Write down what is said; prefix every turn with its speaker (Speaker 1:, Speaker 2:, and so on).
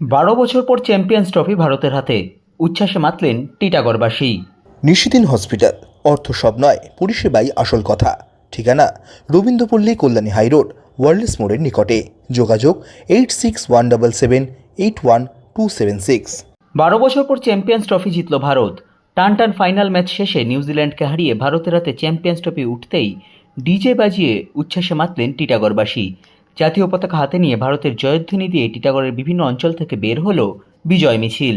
Speaker 1: বারো বছর পর চ্যাম্পিয়ন্স ট্রফি ভারতের হাতে। উচ্ছ্বাসে মাতলেন টিটাগড়বাসী
Speaker 2: নিশিদিন হসপিটাল অর্থ সব নয় পরিষেবাই আসল কথা। ঠিকানা রবীন্দ্রপল্লী কল্যাণী হাইরোড ওয়ার্ল্ডস মোড়ের নিকটে। যোগাযোগ eight six one double seven eight one two seven six.
Speaker 1: বারো বছর পর চ্যাম্পিয়ন্স ট্রফি জিতল ভারত। টান টান ফাইনাল ম্যাচ শেষে নিউজিল্যান্ডকে হারিয়ে ভারতের হাতে চ্যাম্পিয়ন্স ট্রফি উঠতেই ডিজে বাজিয়ে উচ্ছ্বাসে মাতলেন টিটাগড়বাসী জাতীয় পতাকা হাতে নিয়ে ভারতের জয়ধ্বনি দিয়ে টিটাগড়ের বিভিন্ন অঞ্চল থেকে বের হলো বিজয় মিছিল।